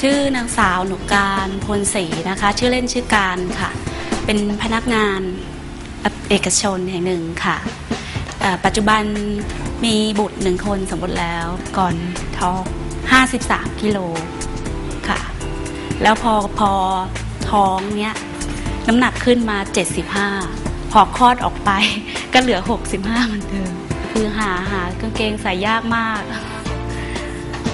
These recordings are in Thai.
ชื่อนางสาวหนุกการพลศรีนะคะ ชื่อเล่นชื่อการค่ะ เป็นพนักงานเอกชนแห่งหนึ่งค่ะ ปัจจุบันมีบุตรหนึ่งคนสมบูรณ์แล้วก่อนท้อง53 กิโลค่ะ แล้วพอพอท้องเนี้ยน้ำหนักขึ้นมา 75 พอคลอดออกไปก็เหลือ 65 เหมือนเดิม คือหาหากางเกงใส่ยากมาก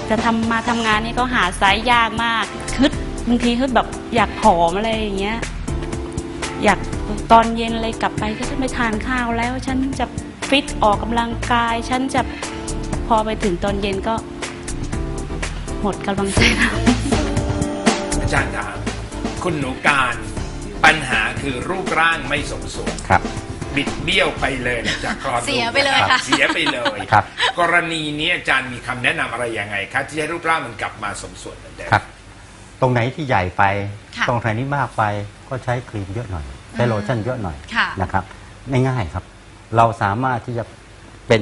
จะทำมาทำงานนี่ก็หาไซส์ยากมากฮึดบางทีฮึดแบบอยากผอมอะไรอย่างเงี้ย อยากตอนเย็นอะไรกลับไปก็จะไม่ทานข้าวแล้ว ฉันจะฟิตออกกำลังกาย ฉันจะพอไปถึงตอนเย็นก็ หมดกำลังใจแล้วอาจารย์ถามคุณหนูการปัญหาคือรูปร่างไม่สมส่วนครับ บิดเบี้ยวไปเลยหลังจากคลอดเสียลูกไปเลยค่ะ เสียไปเลยครับ กรณีนี้อาจารย์มีคำแนะนำอะไรยังไงครับที่ให้รูปร่างมันกลับมาสมส่วนเหมือนเดิม ครับ ตรงไหนที่ใหญ่ไป ค่ะตรงไหนที่มากไปก็ใช้ครีมเยอะหน่อย ใช้โลชั่นเยอะหน่อยค่ะ นะครับง่ายๆครับ เราสามารถที่จะเป็น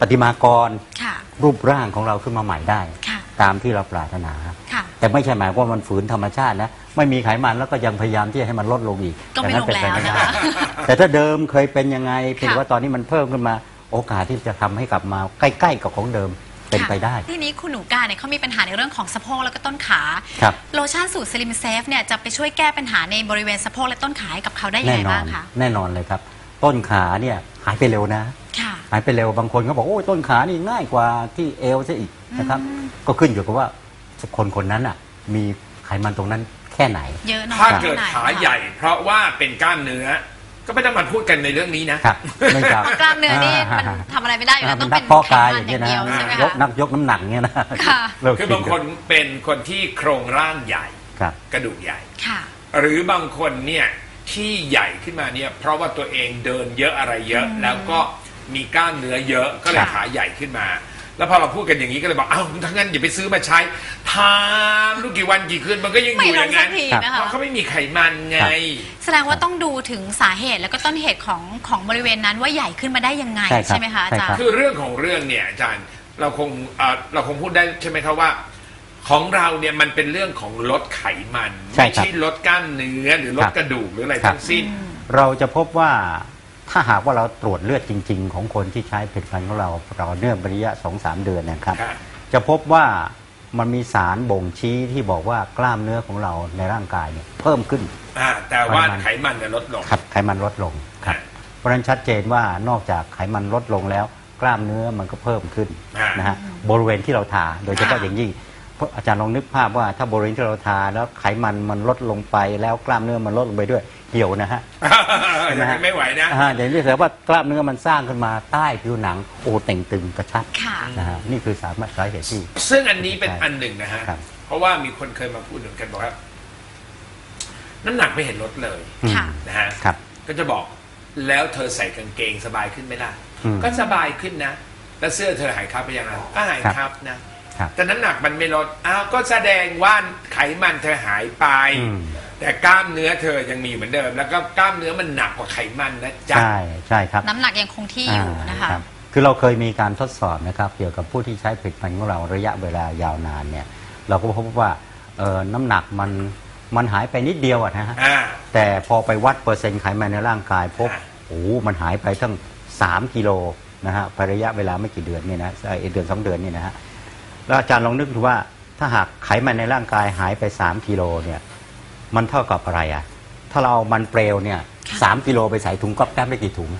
ปฏิมากรค่ะ รูปร่างของเราขึ้นมาใหม่ได้ ค่ะ ตามที่เราปรารถนา ค่ะ แต่ไม่ใช่หมายความว่ามันฝืนธรรมชาตินะไม่มีไขมันแล้วก็ยังพยายามที่จะให้มันลดลงอีกก็ไม่อย่างนั้นเป็นไปลงไม่แล้วได้นะคะแต่ถ้าเดิมเคยเป็นยังไงเพียงค่ะ ว่าตอนนี้มันเพิ่มขึ้นมาโอกาสที่จะทำให้กลับมาใกล้ๆกับของเดิมเป็นไปได้ทีนี้คุณหนูกาเนี่ยเขามีปัญหาในเรื่องของสะโพกแล้วก็ต้นขา ครับ โลชั่นสูตรสลิมเซฟเนี่ยจะไปช่วยแก้ปัญหาในบริเวณสะโพกและต้นขาให้กับเขาได้ยังแน่ไงนอบ้านงคะแน่นอนเลยครับ ต้นขาเนี่ยหายไปเร็วนะ ค่ะ หายไปเร็วบางคนก็บอกโอ้ยต้นขานี่ง่ายกว่าที่เอวซะอีกนะครับอืมก็ขึ้นอยู่กับว่า คนคนนั้นอะ มีไขมันตรงนั้นแค่ไหน เยอะน้อยถ้าเกิดท่ไนขาใหญ่ เพราะว่าเป็นกล้ามเนื้อ ก็ไม่ต้องมาพูดกันในเรื่องนี้นะ ครับเนื่องจากเพราะกล้ามเนื้อนี่มันทำอะไรไม่ได้อยู่แล้วต้องเป็นนักเพาะไขกายมัอนย่างอเงี้ย่ายงนะเดียวใช่ไหมยกคะ นักยกน้ำหนักเงี้ยนะค่ะ เลิกคือบางคนเป็นคนที่โครงร่างใหญ่ ครับ กระดูกใหญ่ ค่ะ หรือบางคนเนี่ยที่ใหญ่ขึ้นมาเนี่ยเพราะว่าตัวเองเดินเยอะอะไรเยอะ แล้วก็มีกล้ามเนื้อเยอะก็เลยครับขาใหญ่ขึ้นมา แล้วพอเราพูดกันอย่างนี้ก็เลยบอกเอ้าทั้างนั้นอย่าไปซื้อมาใช้ทามลูกกี่วันกี่คืนมันก็ยังอไม่ยู่ลองย่างสันั้กนทีนะเพคะ ราะเขาไม่มีไขมันไง แสดงว่าต้องดูถึงสาเหตุแล้วก็ต้นเหตุของของบริเวณนั้นว่าใหญ่ขึ้นมาได้ยังไงใช่ครับใช่ไหมคะอาจารใช่ครัย์บคือเรื่องของเรื่องเนี่ยอาจารย์เราคงเอ่อเราคงพูดได้ใช่ไหมครับว่า ของเราเนี่ยมันเป็นเรื่องของลดไขมันใช่ไม่ครับใช่ลดกล้ามเนื้อหรือลคดรับ กระดูกหรืออะไรครับทั้งสิ้น เราจะพบว่า ถ้าหากว่าเราตรวจเลือดจริง ๆ ของคนที่ใช้ผลิตภัณฑ์ของเราเราเนื่องระยะสองสามเดือนนะครับครับจะพบว่ามันมีสารบ่งชี้ที่บอกว่ากล้ามเนื้อของเราในร่างกายเนี่ยเพิ่มขึ้นอ่าแต่ว่าไขมันไขมันเนี่ยลดลงครับไขมันลดลงครับอ่าเพราะฉะนั้นชัดเจนว่านอกจากไขมันลดลงแล้ว กล้ามเนื้อมันก็เพิ่มขึ้นอ่านนะฮะบริเวณที่เราทาโดยเฉพาะค่ะอย่างยิ่งเพราะอาจารย์ลองนึกภาพว่าถ้าบริเวณที่เราทาแล้วไขมันมันลดลงไปแล้วกล้ามเนื้อมันลดลงไปด้วย เหี่ยวนะฮะใช่ไหมฮะไม่ไหวนะ อ่าอย่างที่เสียว่ากล้ามเนื้อมันสร้างขึ้นมาใต้ผิวหนังโอ้เต่งตึงกระชับค่ะ นะฮะนี่คือสามารถสาเหตุที่ ซึ่งอันนี้เป็นใช่อันหนึ่งนะฮะ ครับ เพราะว่ามีคนเคยมาพูดถึงกันบอกว่า น้ำหนักไม่เห็นลดเลยค่ะ นะฮะ ครับ ก็จะบอกแล้วเธอใส่กางเกงสบายขึ้นไหมล่ะ อืมก็สบายขึ้นนะ แล้วเสื้อเธอหายครับไปยังไงก็หายครับครับนะ ครับแต่น้ำหนักมันไม่ลดอ้าวก็แสดงว่าไขมันเธอหายไป อืม แต่กล้ามเนื้อเธอยังมีเหมือนเดิม แล้วก็กล้ามเนื้อมันหนักกว่าไขมันนะจ๊ะ ใช่ใช่ครับน้ำหนักยังคงที่อยู่นะคะารับคือเราเคยมีการทดสอบนะครับเกี่ยวกับผู้ที่ใช้ผลิตภัณฑ์ของเราระยะเวลายาวนานเนี่ยเราก็พบว่าเอ่อน้ำหนักมันมันหายไปนิดเดียวอะนะฮะอ่า แต่พอไปวัดเปอร์เซ็นต์ไขมันในร่างกายพบอ่า โอ้โหมันหายไปทั้ง 3 กิโลนะฮะไประยะเวลาไม่กี่เดือนเนี่ยนะเอ่อเดือนสองเดือนเนี่ยนะฮะแล้วอาจารย์ลองนึกดูว่าถ้าหากไขมันในร่างกายหายไป 3 กิโลเนี่ย มันเท่ากับอะไรอะถ้าเราเอามันเปลวเนี่ยค่ะสามกิโลไปใส่ถุงก๊อบแก๊บได้กี่ถุง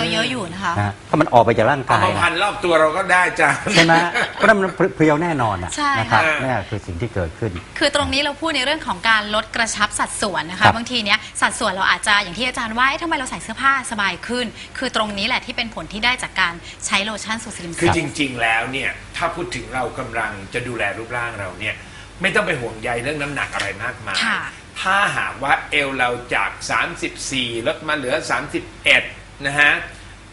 ก็เยอะอยู่นะคะ นะฮะถ้ามันออกไปจากร่างเอากายมาพันรอบตัวเราก็ได้จ้ะ ใช่ไหมเพราะฉะนั้นมันเพรียวแน่นอนอะใช่นะครับค่ะนี่คือสิ่งที่เกิดขึ้น คือตรงนี้เราพูดในเรื่องของการลดกระชับสัดส่วนนะครัคะ บบางทีเนี้ยสัดส่วนเราอาจจะอย่างที่อาจารย์ว่าเอ๊ะทำไมเราใส่เสื้อผ้าสบายขึ้น คือตรงนี้แหละที่เป็นผลที่ได้จากการใช้โลชั่นสูตรสลิมคือเซจลริง ๆ แล้วเนี่ย ถ้าพูดถึงเรากำลังจะดูแลรูปร่างเราเนี่ย ไม่ต้องไปห่วงใยเรื่องน้ำหนักอะไรมากมาย ค่ะถ้าหากว่าเอวเราจาก 34 ลดมาเหลือ 31 นะฮะ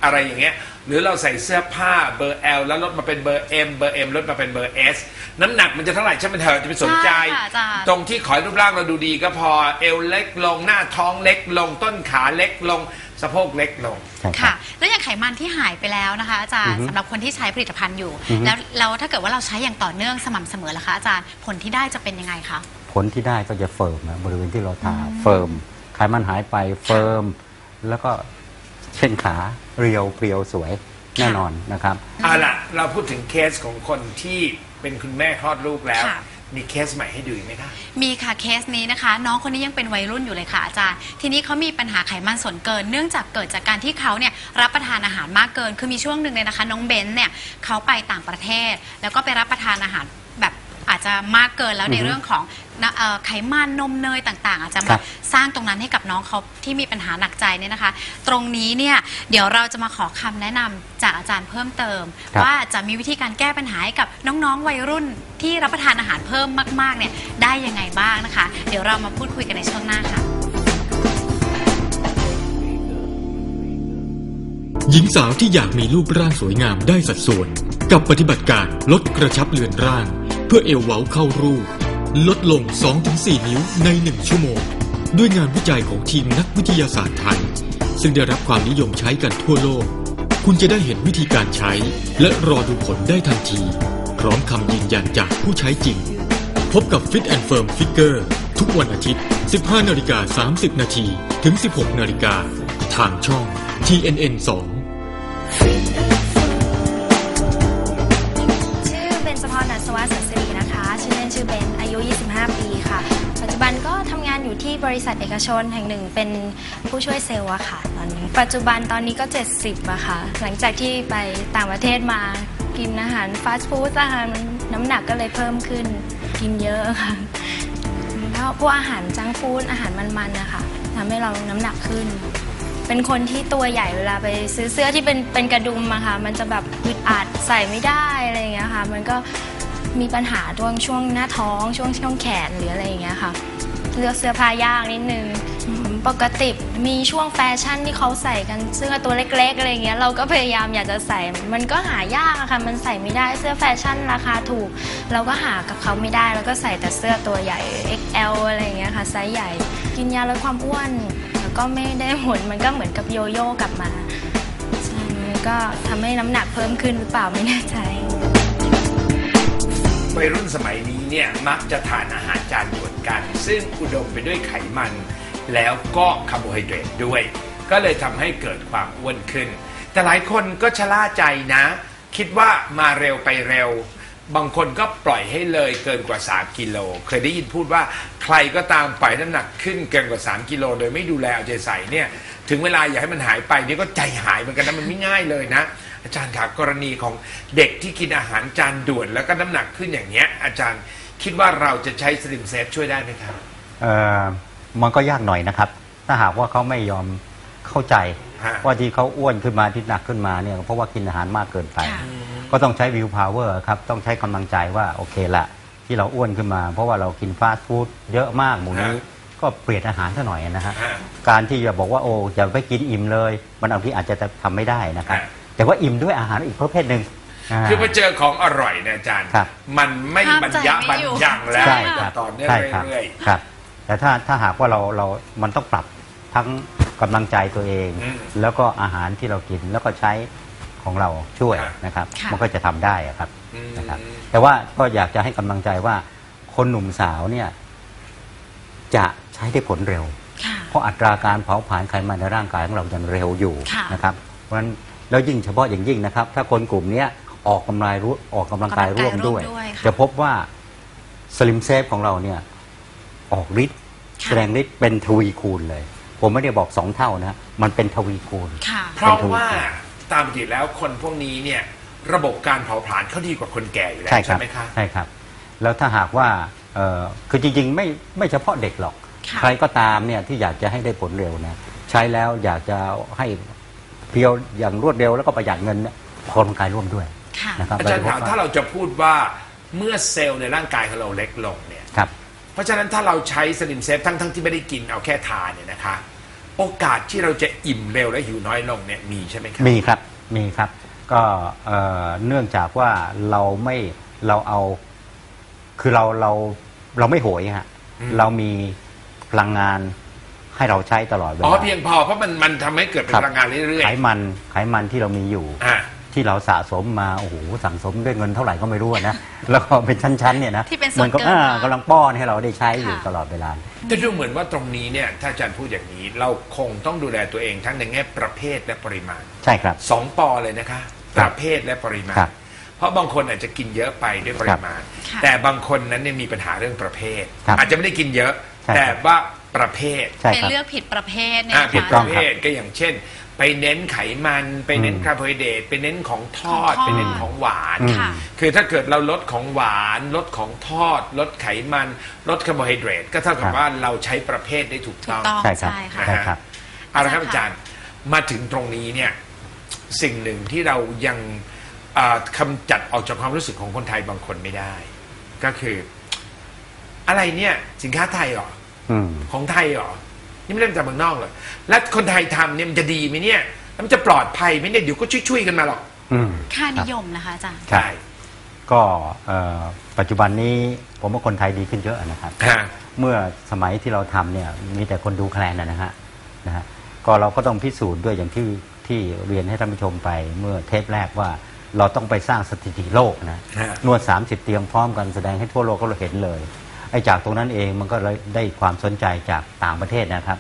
อะไรอย่างเงี้ย หรือเราใส่เสื้อผ้าเบอร์ L แล้วลดมาเป็นเบอร์ M เบอร์ M ลดมาเป็นเบอร์ S น้ำหนักมันจะเท่าไหร่ช่างมันเถอะจะไปสนใจ ใช่ค่ะอาจารย์ ตรงที่ขอให้รูปร่างเราดูดีก็พอเอวเล็กลงหน้าท้องเล็กลงต้นขาเล็กลง สะโพกเล็กลงใช่ครัค่ะบแล้วอย่างไขมันที่หายไปแล้วนะคะ อาจารอืย์อฮึสำหรับคนที่ใช้ผลิตภัณฑ์อยู่ อือฮึ แล้วแล้วถ้าเกิดว่าเราใช้อย่างต่อเนื่องสม่ำเสมอล่ะคะอาจารย์ผลที่ได้จะเป็นยังไงคะ ผลที่ได้ก็จะเฟิร์มนะบริเวณที่เราทาเฟิร์มไขมันหายไปเฟิร์ม แล้วก็เช่นขาเรียวเพรียวสวยแน่นอนนะครับ เอาล่ะ เราพูดถึงเคสของคนที่เป็นคุณแม่คลอดลูกแล้ว ค่ะ มีเคสใหม่ให้ดูอีกไหมคะ มีค่ะเคสนี้นะคะ น้องคนนี้ยังเป็นวัยรุ่นอยู่เลยค่ะอาจารย์ ทีนี้เขามีปัญหาไขมันส่วนเกิน เนื่องจากเกิดจากการที่เขาเนี่ยรับประทานอาหารมากเกิน คือมีช่วงหนึ่งเลยนะคะ น้องเบนซ์เนี่ยเขาไปต่างประเทศ แล้วก็ไปรับประทานอาหาร อาจจะมากเกินแล้วในอือฮึเรื่องของนะเอ่อไขมันนมเนยต่างๆ อาจจะครัมาบ สร้างตรงนั้นให้กับน้องเขาที่มีปัญหาหนักใจเนี่ยนะคะ ตรงนี้เนี่ยเดี๋ยวเราจะมาขอคำแนะนำจากอาจารย์เพิ่มเติม ครับว่าจะมีวิธีการแก้ปัญหาให้กับน้องๆวัยรุ่นที่รับประทานอาหารเพิ่มมากๆเนี่ยได้ยังไงบ้างนะคะ เดี๋ยวเรามาพูดคุยกันในช่วงหน้าค่ะ หญิงสาวที่อยากมีรูปร่างสวยงามได้สัดส่วน กับปฏิบัติการลดกระชับเลือนร่างเพื่อเอวเว้าเข้ารูป ลดลง 2-4 นิ้วใน 1 ชั่วโมง ด้วยงานวิจัยของทีมนักวิทยาศาสตร์ไทย ซึ่งได้รับความนิยมใช้กันทั่วโลก คุณจะได้เห็นวิธีการใช้ และรอดูผลได้ทันที พร้อมคำยืนยันจากผู้ใช้จริง พบกับ Fit and Firm Figure ทุกวันอาทิตย์ 15 นาฬิกา 30 นาที ถึง 16 นาฬิกา ทางช่อง TNN 2 นก็ทำงานอยู่ที่บริษัทเอกชนแห่งหนึ่งเป็นผู้ช่วยเซลล์อะค่ะตอนนี้ ปัจจุบันตอนนี้ก็ 70อะค่ะ หลังจากที่ไปต่างประเทศมากินอาหารฟาสต์ฟู้ดอาหารน้ำหนักก็เลยเพิ่มขึ้น กินเยอะค่ะแล้วพวกอาหารจังฟู้ดอาหารมันๆนะคะทำให้เราน้ำหนักขึ้น เป็นคนที่ตัวใหญ่เวลาไปซื้อเสื้อที่เป็นเป็นกระดุมอะค่ะ มันจะแบบอึดอัดใส่ไม่ได้อะไรอย่างเงี้ยค่ะ มันก็มีปัญหาช่วงช่วงหน้าท้องช่วงช่วงแขนหรืออะไรอย่างเงี้ยค่ะ เลือกเสื้อผ้ายากนิดนึงอืมปกติมีช่วงแฟชั่นที่เขาใส่กันเสื้อตัวเล็กๆอะไรอย่างเงี้ยเราก็พยายามอยากจะใส่ มันก็หายากอะค่ะมันใส่ไม่ได้เสื้อแฟชั่นราคาถูก เราก็หากับเขาไม่ได้แล้วก็ใส่แต่เสื้อตัวใหญ่ XL อะไรอย่างเงี้ยค่ะไซส์ใหญ่ กินยาลดความอ้วนแล้วก็ไม่ได้ผลมันก็เหมือนกับโยโย่กลับมาใช่มันก็ทำให้น้ำหนักเพิ่มขึ้นหรือเปล่าไม่แน่ใจวัยรุ่นสมัยนี้เนี่ยมักจะทานอาหารจานด่วน กัน ซึ่งอุดมไปด้วยไขมัน แล้วก็คาร์โบไฮเดรตด้วย ก็เลยทำให้เกิดความอ้วนขึ้น แต่หลายคนก็ชะล่าใจนะ คิดว่ามาเร็วไปเร็ว บางคนก็ปล่อยให้เลยเกินกว่า 3 กิโล เคยได้ยินพูดว่าใครก็ตามปล่อยน้ำหนักขึ้นเกินกว่า 3 กิโล โดยไม่ดูแลเอาใจใส่เนี่ย ถึงเวลาอยากให้มันหายไปนี่ก็ใจหายเหมือนกันนะมันไม่ง่ายเลยนะอาจารย์ครับกรณีของเด็กที่กินอาหารจานด่วนแล้วก็น้ำหนักขึ้นอย่างเงี้ยอาจารย์ คิดว่าเราจะใช้สลิมเซฟช่วยได้ไหมครับ เอ่อมันก็ยากหน่อยนะครับ ถ้าหากว่าเขาไม่ยอมเข้าใจ ฮะ ว่าที่เขาอ้วนขึ้นมาที่หนักขึ้นมาเนี่ยเพราะว่ากินอาหารมากเกินไป ค่ะ ก็ต้องใช้วิวพาวเวอร์ครับ ต้องใช้กำลังใจว่าโอเคละที่เราอ้วนขึ้นมา เพราะว่าเรากินฟาสต์ฟู้ดเยอะมากหมู่นี้ ฮะก็เปลี่ยนอาหารซะหน่อยนะฮะ ฮะการที่จะบอกว่าโอ้อย่าไปกินอิ่มเลย มันบางทีอาจจะทำไม่ได้นะครับ ฮะ แต่ว่าอิ่มด้วยอาหารอีกประเภทหนึ่งา คือพอเจอของอร่อยเนี่ยอาจารย์ ครับ มันไม่ห้ามบรรใจยะไม่บรรอยู่ ยังแล้วใช่ครับต่อเนื่องใช่ครับเรื่อยครับ แต่ถ้าถ้าหากว่าเราเรา มันต้องปรับทั้งกำลังใจตัวเอง อืมแล้วก็อาหารที่เรากินแล้วก็ใช้ของเราช่วยครับนะครับ ค่ะ มันก็จะทำได้อะครับอืม นะครับ แต่ว่าก็อยากจะให้กำลังใจว่าคนหนุ่มสาวเนี่ย จะใช้ได้ผลเร็ว ค่ะ เพราะอัตราการเผาผลาญไขมันในร่างกายของเรายังเร็วอยู่ค่ะนะครับ เพราะฉะนั้นแล้วยิ่งเฉพาะอย่างยิ่งนะครับ ถ้าคนกลุ่มเนี้ย ออกกำลังรู้ออกกำลังกายร่วมด้วยออกกำลังกายร่วมด้วยค่ะจะพบว่าสลิมเซฟของเราเนี่ยออกฤทธิ์ค่ะแสดงฤทธิ์เป็นทวีคูณเลย ผมไม่ได้บอกสองเท่านะมันเป็นทวีคูณค่ะๆเพราะว่าตามปกติแล้วคนพวกนี้เนี่ยระบบการเผาผลาญเขาดีกว่าคนแก่อยู่แล้วใช่คใช่รับไหมคะใช่ครับ แล้วถ้าหากว่าเอ่อคือจริงๆ ไม่ไม่เฉพาะเด็กหรอกค่ะใครก็ตามเนี่ยที่อยากจะให้ได้ผลเร็วนะใช้แล้วอยากจะให้เพียวอย่างรวดเร็วแล้วก็ประหยัดเงินเนี่ยออกกำลังกายร่วมด้วยค่ะ นะครับอาจารย์โดถามเฉพะถ้าเราจะพูดว่าเมื่อเซลล์ในร่างกายของเราเล็กลงเนี่ยครับเพราะฉะนั้นถ้าเราใช้สลิมเซฟทั้งทั้งที่ไม่ได้กินเอาแค่ทานเนี่ยนะคะ โอกาสที่เราจะอิ่มเร็วและหิวน้อยลงเนี่ยมีใช่ไหมครับมีครับมีครับ ก็เอ่อเนื่องจากว่าเราไม่เราเอาคือเราเราเราไม่โหยฮะอืมเรามีพลังงานให้เราใช้ตลอดเวอ๋อลาเพียงพอเพราะมันมันทำให้เกิดเป็นครับพลังงานเรื่อยไขมันไขมันที่เรามีอยู่ๆอ่า ที่เราสะสมมาโอ้โหสั่งสมด้วยเงินเท่าไหร่ก็ไม่รู้อะนะแล้วก็เป็นชั้นๆเนี่ยนะที่เป็นส่เหวนมือนกับเกินอ่ามา กำลังป้อนให้เราได้ใช้อยู่ค่ะตลอดเวลา แต่ดูเหมือนว่าตรงนี้เนี่ยถ้าอาจารย์พูดอย่างนี้ เราคงต้องดูแลตัวเองทั้งในแง่ประเภทและปริมาณใช่ครับ สองปอเลยนะคะประเภทและปริมาณ ครับเพราะบางคนอาจจะกินเยอะไปด้วยปริมาณค่ะแต่บางคนนั้นเนี่ยมีปัญหาเรื่องประเภท ครับอาจจะไม่ได้กินเยอะ ใช่ครับ แต่ว่าประเภทใช่เป็นครับ เลือกผิดประเภทเนี่ยอ่านะผิดคะประเภทก็อย่างเช่น ไปเน้นไขมัน ไปเน้นอืมคาร์โบไฮเดรตไปเน้นของทอด ของทอดไปเน้นของหวานอืมค่ะ คือถ้าเกิดเราลดของหวาน ลดของทอด ลดไขมัน ลดคาร์โบไฮเดรตก็เท่ากับ ว่าเราใช้ประเภทได้ถูกถูต้กอง ต้องใช่ครับใช่ค่ะ ใช่ครับ เอาละครับอาอาจาจารรย์ย์มาถึงตรงนี้เนี่ยสิ่งหนึ่งที่เรายังอ่าคำจัดออกจากความรู้สึกของคนไทยบางคนไม่ได้ ก็คือ อะไรเนี่ย สินค้าไทยเหรอ อืม ของไทยเหรอ นี่ไม่ได้มาจากเมืองนอกเลยแล้วคนไทยทำเนี่ยมันจะดีไหมเนี่ยแล้วมันจะปลอดภัยไหมเนี่ยเดี๋ยวก็ช่วยๆกันมาหรอกอืมค่านิยมนะคะอาจารย์ใช่ก็เอ่อปัจจุบันนี้ผมว่าคนไทยดีขึ้นเยอะนะครับฮะเมื่อสมัยที่เราทำเนี่ยมีแต่คนดูแคลนนะนะฮะนะฮะก็เราก็ต้องพิสูจน์ด้วยอย่างที่ที่เรียนให้ท่านผู้ชมไปเมื่อเทปแรกว่าเราต้องไปสร้างสถิติโลกนะฮะ นวด 30 เตียงพร้อมกันแสดงให้ทั่วโลกก็เห็นเลย ไอ้จากตรงนั้นเองมันก็เลยได้ความสนใจจากต่างประเทศนะครับ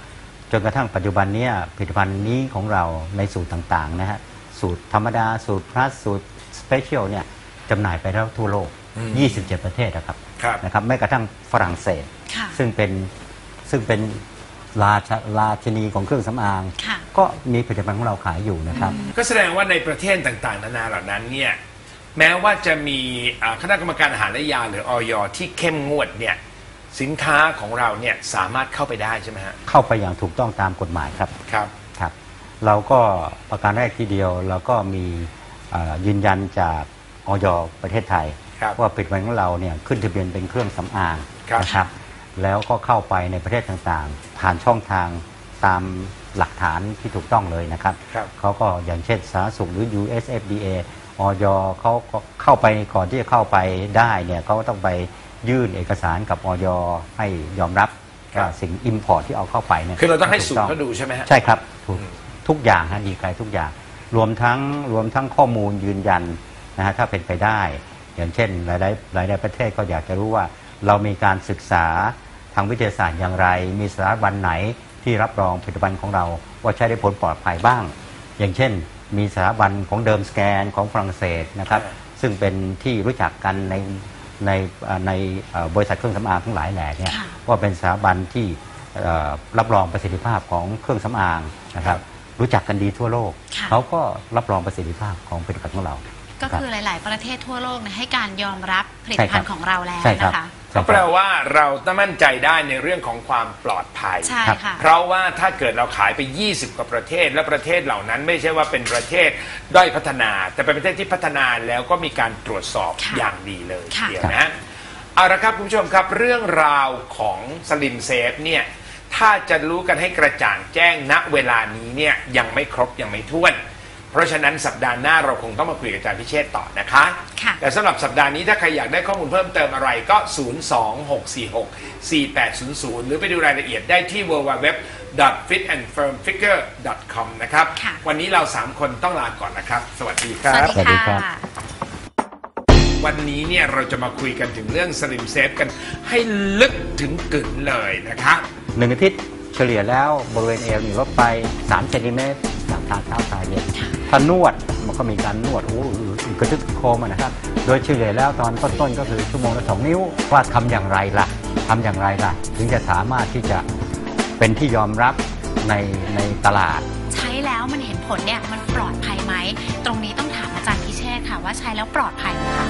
จนกระทั่งปัจจุบันเนี้ผลิตภัณฑ์นี้ของเราในสูตรต่างๆนะฮะสูตรธรรมดาสูตรพลัสสูตรสเปเชียลเนี่ยจำหน่ายไปแล้วทั่วโลกอืม27 ประเทศนะครับครับนะครับแม้กระทั่งฝรั่งเศสค่ะซึ่งเป็นซึ่งเป็นราชราชนีของเครื่องสำอางค่ะก็มีผลิตภัณฑ์ของเราขายอยู่นะครับ ก็แสดงว่าในประเทศต่างๆ นานาเหล่านั้นเนี่ย แม้ว่าจะมีอ่าคณะกรรมการอาหารและยาหรือออยที่เข้มงวดเนี่ยสินค้าของเราเนี่ยสามารถเข้าไปได้ใช่ไหมฮะเข้าไปอย่างถูกต้องตามกฎหมายครับ ครับ ครับเราก็ประการแรกทีเดียวเราก็มีเอ่อยืนยันจากออยประเทศไทย ครับว่าผลิตภัณฑ์ของเราเนี่ยขึ้นทะเบียนเป็นเครื่องสำอางครับ นะครับ แล้วก็เข้าไปในประเทศต่างๆ ผ่านช่องทางตามหลักฐานที่ถูกต้องเลยนะครับ ครับ เขาก็อย่างเช่นสาธารณสุขหรือ USFDA ออยเขาก็เข้าไปก่อนที่จะเข้าไปได้เนี่ยเขาก็ต้องไปยื่นเอกสารกับออยให้ยอมรับครับว่าสิ่ง Import ที่เอาเข้าไปเนี่ยคือเราต้องให้สูตรถูกเขาดูใช่ไหมฮะใช่ครับถูกอืมทุกอย่างฮะดีไกลทุกอย่าง รวมทั้งรวมทั้งข้อมูลยืนยันนะฮะถ้าเป็นไปได้ อย่างเช่นหลายๆหลายๆประเทศก็อยากจะรู้ว่า เรามีการศึกษาทางวิทยาศาสตร์อย่างไร มีสถาบันไหนที่รับรองผลิตภัณฑ์ของเราว่าใช้ได้ผลปลอดภัยบ้าง อย่างเช่น มีสถาบันของเดิมสแกนของฝรั่งเศสนะครับอ่าซึ่งเป็นที่รู้จักกันในในเอ่อในเอ่อบริษัทเครื่องสำอางทั้งหลายแหล่เนี่ยค่ะว่าเป็นสถาบันที่เอ่อรับรองประสิทธิภาพของเครื่องสำอางนะครับรู้จักกันดีทั่วโลกค่ะเขาก็รับรองประสิทธิภาพของผลิตภัณฑ์ของเรา ก็คือหลาย ๆ ประเทศทั่วโลกเนี่ยให้การยอมรับผลิตใช่คภัรัณฑ์ของเราแล้วใช่ครับนะคะใช่ ก็คแปลรับว่าเราต้องมั่นใจได้ในเรื่องของความปลอดภัย ใช่ครับค่ะ เพราะว่าถ้าเกิดเราขายไป 20 กว่าประเทศ และประเทศเหล่านั้นไม่ใช่ว่าเป็นประเทศด้อยพัฒนา แต่เป็นประเทศที่พัฒนาแล้วก็มีการตรวจสอบค่ะอย่างดีเลยค่ะ เดียวนะเอาละครับคุณผู้ชมครับเรื่องราวของสลิมเซฟเนี่ยถ้าจะรู้กันให้กระจ่างแจ้งณเวลานี้เนี่ยยังไม่ครบยังไม่ท้วน เพราะฉะนั้นสัปดาห์หน้าเราคงต้องมาคุยกับอาจารย์พิเชษฐ์ต่อนะคะ ค่ะ แต่สำหรับสัปดาห์นี้ถ้าใครอยากได้ข้อมูลเพิ่มเติมอะไรก็ 026464800 หรือไปดูรายละเอียดได้ที่ www.fitandfirmfigure.com นะครับ ค่ะ วันนี้เรา 3 คนต้องลาก่อนนะครับ สวัสดีคสรัวัสบ ดีสวัสดีครัค่ะ บ วันนี้เนี่ยเราจะมาคุยกันถึงเรื่องสลิมเซฟกันให้ลึกถึงกึ่นเลยนะครับหนึ่งอาทิตย์เฉลี่ยแล้วบริเวณเอวนี่ลดไป3เซนติเมตรจากทางเท้าทายเย็น ถ้านวดมันก็มีการนวดโอ้กระทึกโคอมนะครับ โดยเฉลี่ยแล้วตอนต้นๆก็คือชั่วโมงละสองนิ้วว่าทำอย่างไรล่ะทำอย่างไรล่ะ ถึงจะสามารถที่จะเป็นที่ยอมรับในในตลาด ใช้แล้วมันเห็นผลเนี่ยมันปลอดภัยไหม ตรงนี้ต้องถามอาจารย์พิเชษค่ะว่าใช้แล้วปลอดภัยไหมคะ